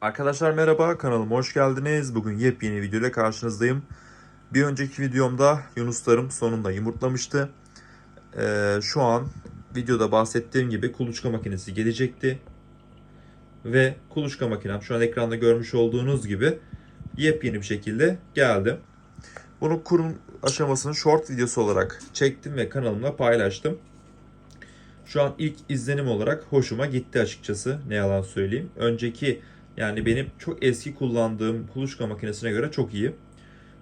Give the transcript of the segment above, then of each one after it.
Arkadaşlar merhaba kanalıma hoş geldiniz. Bugün yepyeni video ile karşınızdayım. Bir önceki videomda yunuslarım sonunda yumurtlamıştı. Ee, şu an videoda bahsettiğim gibi kuluçka makinesi gelecekti. Ve kuluçka makinem şu an ekranda görmüş olduğunuz gibi yepyeni bir şekilde geldi. Bunu kurum aşamasını short videosu olarak çektim ve kanalımda paylaştım. Şu an ilk izlenim olarak hoşuma gitti açıkçası ne yalan söyleyeyim. Önceki yani benim çok eski kullandığım kuluçka makinesine göre çok iyi.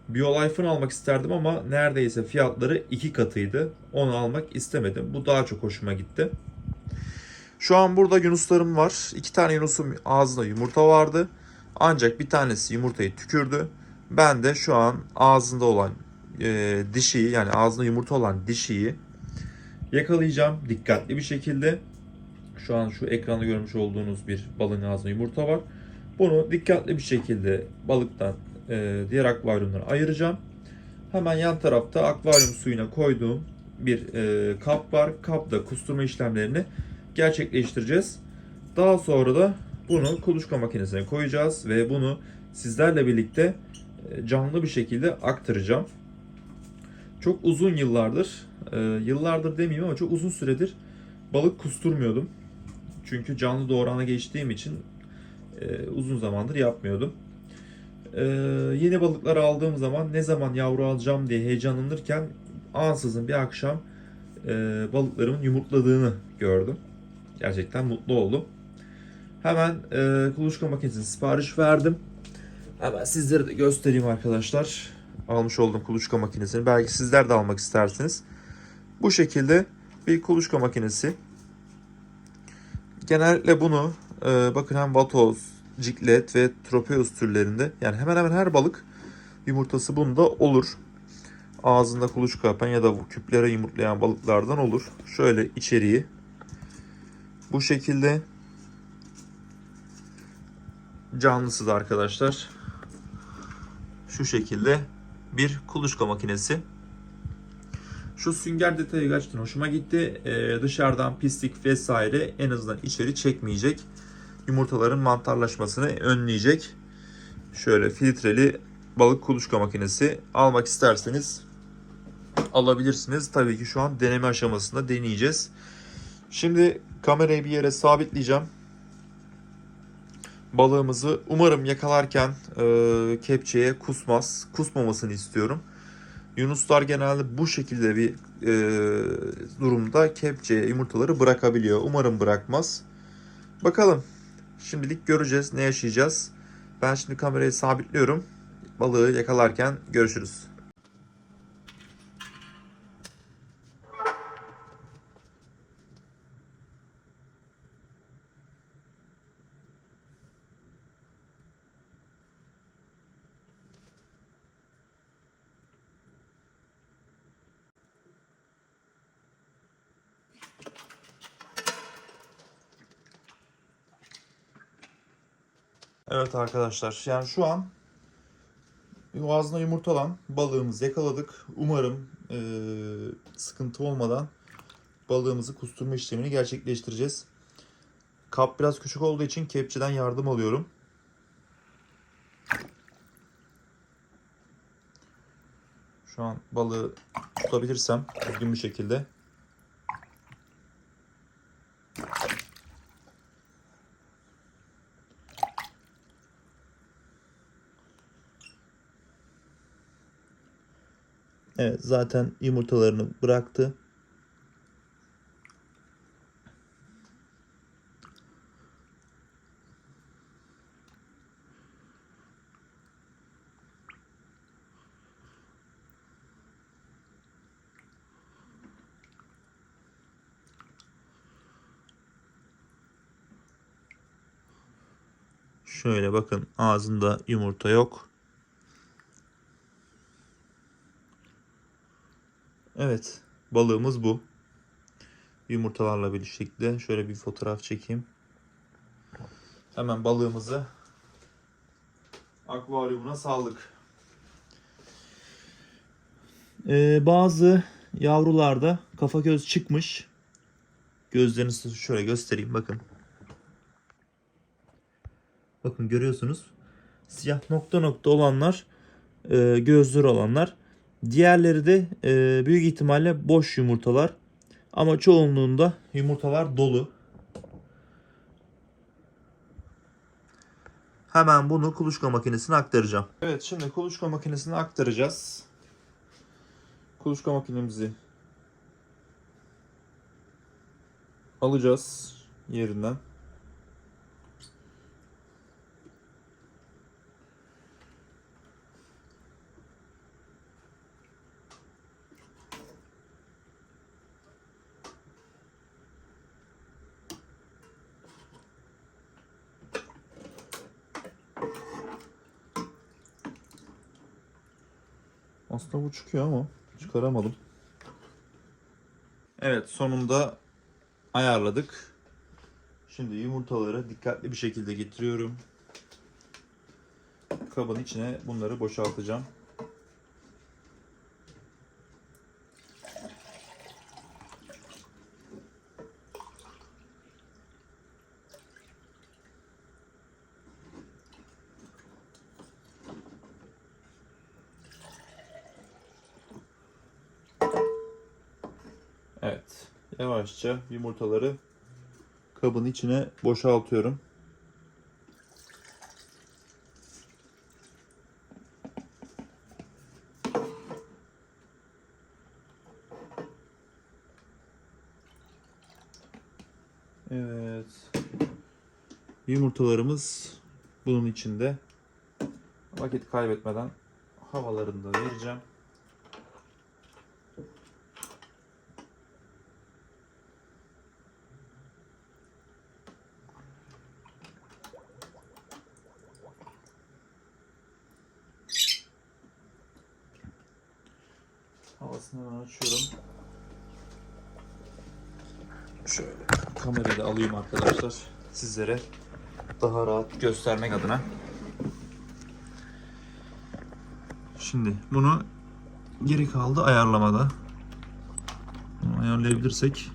BioLife'ını almak isterdim ama neredeyse fiyatları iki katıydı. Onu almak istemedim. Bu daha çok hoşuma gitti. Şu an burada yunuslarım var. İki tane yunusum ağzında yumurta vardı. Ancak bir tanesi yumurtayı tükürdü. Ben de şu an ağzında olan e, dişiyi yani ağzında yumurta olan dişiyi yakalayacağım dikkatli bir şekilde. Şu an şu ekranda görmüş olduğunuz bir balığın ağzında yumurta var. Bunu dikkatli bir şekilde balıktan e, diğer akvaryumlara ayıracağım. Hemen yan tarafta akvaryum suyuna koyduğum bir e, kap var. Kapta kusturma işlemlerini gerçekleştireceğiz. Daha sonra da bunu kuluçka makinesine koyacağız ve bunu sizlerle birlikte e, canlı bir şekilde aktaracağım. Çok uzun yıllardır, e, yıllardır demeyeyim ama çok uzun süredir balık kusturmuyordum. Çünkü canlı doğrana geçtiğim için e, uzun zamandır yapmıyordum. E, yeni balıklar aldığım zaman ne zaman yavru alacağım diye heyecanlanırken ansızın bir akşam e, balıklarımın yumurtladığını gördüm. Gerçekten mutlu oldum. Hemen e, kuluçka makinesine sipariş verdim. Hemen sizlere de göstereyim arkadaşlar. Almış olduğum kuluçka makinesini. Belki sizler de almak istersiniz. Bu şekilde bir kuluçka makinesi. Genellikle bunu e, bakın hem vatoz, ciklet ve tropeus türlerinde yani hemen hemen her balık yumurtası bunda olur. Ağzında kuluçka yapan ya da küplere yumurtlayan balıklardan olur. Şöyle içeriği bu şekilde canlısı da arkadaşlar şu şekilde bir kuluçka makinesi. Şu sünger detayı gerçekten hoşuma gitti. Ee, dışarıdan pislik vesaire en azından içeri çekmeyecek. Yumurtaların mantarlaşmasını önleyecek. Şöyle filtreli balık kuluçka makinesi almak isterseniz alabilirsiniz. Tabii ki şu an deneme aşamasında deneyeceğiz. Şimdi kamerayı bir yere sabitleyeceğim. Balığımızı umarım yakalarken e, kepçeye kusmaz. Kusmamasını istiyorum. Yunuslar genelde bu şekilde bir e, durumda kepçeye yumurtaları bırakabiliyor. Umarım bırakmaz. Bakalım. Şimdilik göreceğiz. Ne yaşayacağız. Ben şimdi kamerayı sabitliyorum. Balığı yakalarken görüşürüz. Evet arkadaşlar yani şu an ağzına yumurtalan balığımızı yakaladık. Umarım e, sıkıntı olmadan balığımızı kusturma işlemini gerçekleştireceğiz. Kap biraz küçük olduğu için kepçeden yardım alıyorum. Şu an balığı tutabilirsem düzgün bir şekilde Evet zaten yumurtalarını bıraktı. Şöyle bakın ağzında yumurta yok. Evet, balığımız bu. Yumurtalarla birlikte şöyle bir fotoğraf çekeyim. Hemen balığımızı akvaryumuna saldık. Ee, bazı yavrularda kafa göz çıkmış. Gözlerini size şöyle göstereyim bakın. Bakın görüyorsunuz. Siyah nokta nokta olanlar e, gözleri olanlar. Diğerleri de e, büyük ihtimalle boş yumurtalar. Ama çoğunluğunda yumurtalar dolu. Hemen bunu kuluçka makinesine aktaracağım. Evet şimdi kuluçka makinesine aktaracağız. Kuluçka makinemizi alacağız yerinden. Aslında bu çıkıyor ama çıkaramadım. Evet sonunda ayarladık. Şimdi yumurtaları dikkatli bir şekilde getiriyorum. Kabın içine bunları boşaltacağım. Evet. Yavaşça yumurtaları kabın içine boşaltıyorum. Evet. Yumurtalarımız bunun içinde. Vakit kaybetmeden havalarını da vereceğim. Havasını hemen açıyorum. Şöyle kamerayı da alayım arkadaşlar. Sizlere daha rahat göstermek adına. Şimdi bunu geri kaldı ayarlamada. Bunu ayarlayabilirsek.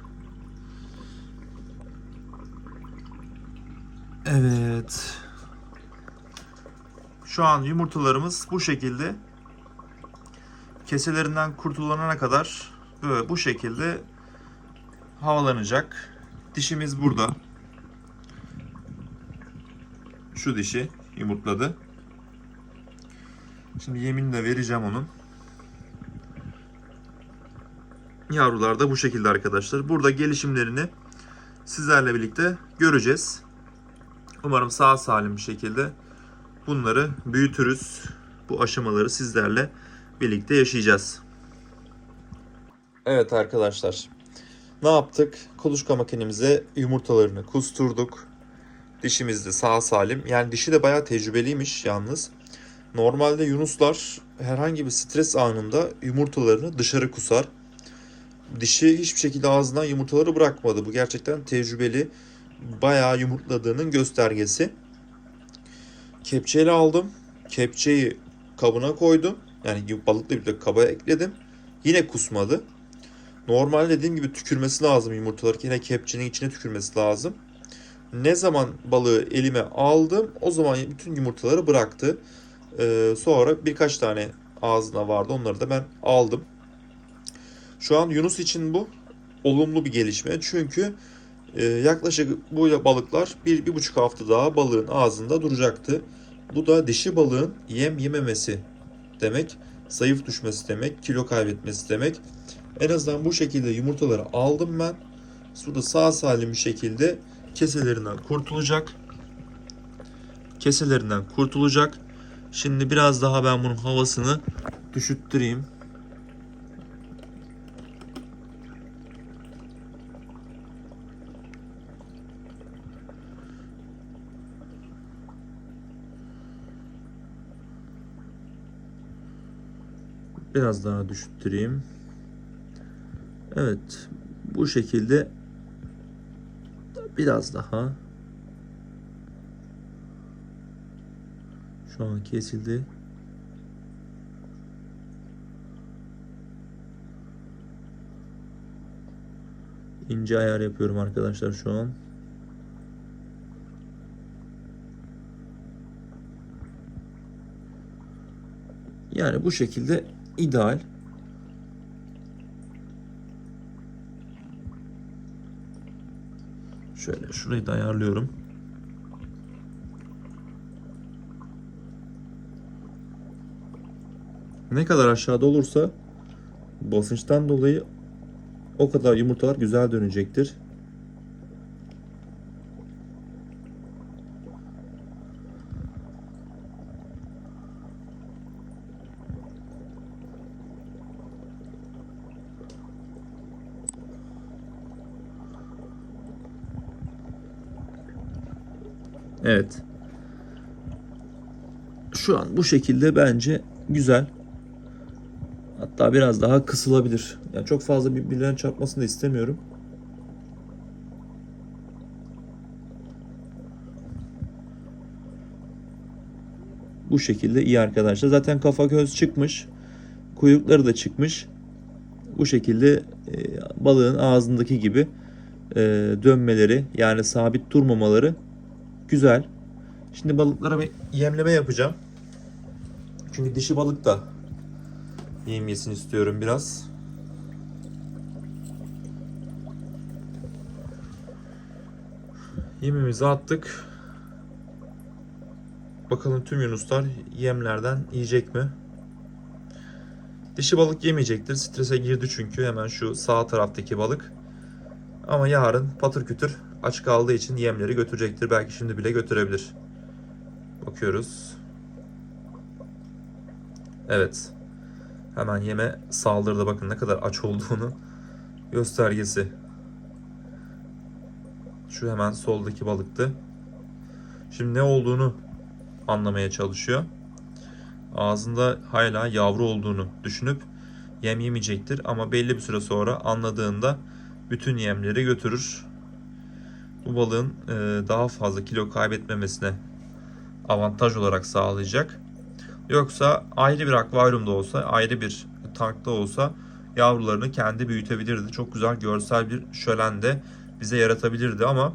Evet. Şu an yumurtalarımız bu şekilde keselerinden kurtulana kadar böyle bu şekilde havalanacak. Dişimiz burada. Şu dişi yumurtladı. Şimdi yemini de vereceğim onun. Yavrular da bu şekilde arkadaşlar. Burada gelişimlerini sizlerle birlikte göreceğiz. Umarım sağ salim bir şekilde bunları büyütürüz. Bu aşamaları sizlerle birlikte yaşayacağız. Evet arkadaşlar. Ne yaptık? Kuluçka makinemize yumurtalarını kusturduk. Dişimiz de sağ salim. Yani dişi de bayağı tecrübeliymiş yalnız. Normalde yunuslar herhangi bir stres anında yumurtalarını dışarı kusar. Dişi hiçbir şekilde ağzından yumurtaları bırakmadı. Bu gerçekten tecrübeli. Bayağı yumurtladığının göstergesi. Kepçeyle aldım. Kepçeyi kabına koydum. Yani balıkla birlikte kaba ekledim. Yine kusmadı. Normal dediğim gibi tükürmesi lazım yumurtaları. Yine kepçenin içine tükürmesi lazım. Ne zaman balığı elime aldım o zaman bütün yumurtaları bıraktı. Ee, sonra birkaç tane ağzına vardı. Onları da ben aldım. Şu an Yunus için bu olumlu bir gelişme. Çünkü e, yaklaşık bu balıklar bir, bir buçuk hafta daha balığın ağzında duracaktı. Bu da dişi balığın yem yememesi demek. Zayıf düşmesi demek. Kilo kaybetmesi demek. En azından bu şekilde yumurtaları aldım ben. Burada sağ salim bir şekilde keselerinden kurtulacak. Keselerinden kurtulacak. Şimdi biraz daha ben bunun havasını düşüttüreyim. Biraz daha düşüttüreyim. Evet. Bu şekilde biraz daha şu an kesildi. ince ayar yapıyorum arkadaşlar şu an. Yani bu şekilde ideal. Şöyle şurayı da ayarlıyorum. Ne kadar aşağıda olursa basınçtan dolayı o kadar yumurtalar güzel dönecektir. Evet. Şu an bu şekilde bence güzel. Hatta biraz daha kısılabilir. Yani çok fazla birbirlerine çarpmasını da istemiyorum. Bu şekilde iyi arkadaşlar. Zaten kafa göz çıkmış. Kuyrukları da çıkmış. Bu şekilde e, balığın ağzındaki gibi e, dönmeleri yani sabit durmamaları güzel. Şimdi balıklara bir yemleme yapacağım. Çünkü dişi balık da yem yesin istiyorum biraz. Yemimizi attık. Bakalım tüm yunuslar yemlerden yiyecek mi? Dişi balık yemeyecektir. Strese girdi çünkü hemen şu sağ taraftaki balık. Ama yarın patır kütür aç kaldığı için yemleri götürecektir. Belki şimdi bile götürebilir. Bakıyoruz. Evet. Hemen yeme saldırdı. Bakın ne kadar aç olduğunu göstergesi. Şu hemen soldaki balıktı. Şimdi ne olduğunu anlamaya çalışıyor. Ağzında hala yavru olduğunu düşünüp yem yemeyecektir ama belli bir süre sonra anladığında bütün yemleri götürür. Bu balığın e, daha fazla kilo kaybetmemesine avantaj olarak sağlayacak. Yoksa ayrı bir akvaryumda olsa, ayrı bir tankta olsa yavrularını kendi büyütebilirdi. Çok güzel görsel bir şölen de bize yaratabilirdi ama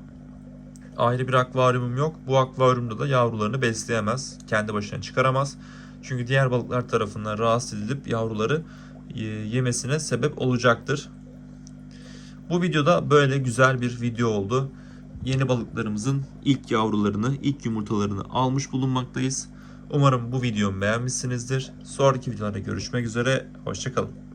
ayrı bir akvaryumum yok. Bu akvaryumda da yavrularını besleyemez. Kendi başına çıkaramaz. Çünkü diğer balıklar tarafından rahatsız edilip yavruları e, yemesine sebep olacaktır. Bu videoda böyle güzel bir video oldu. Yeni balıklarımızın ilk yavrularını, ilk yumurtalarını almış bulunmaktayız. Umarım bu videomu beğenmişsinizdir. Sonraki videolarda görüşmek üzere. Hoşçakalın.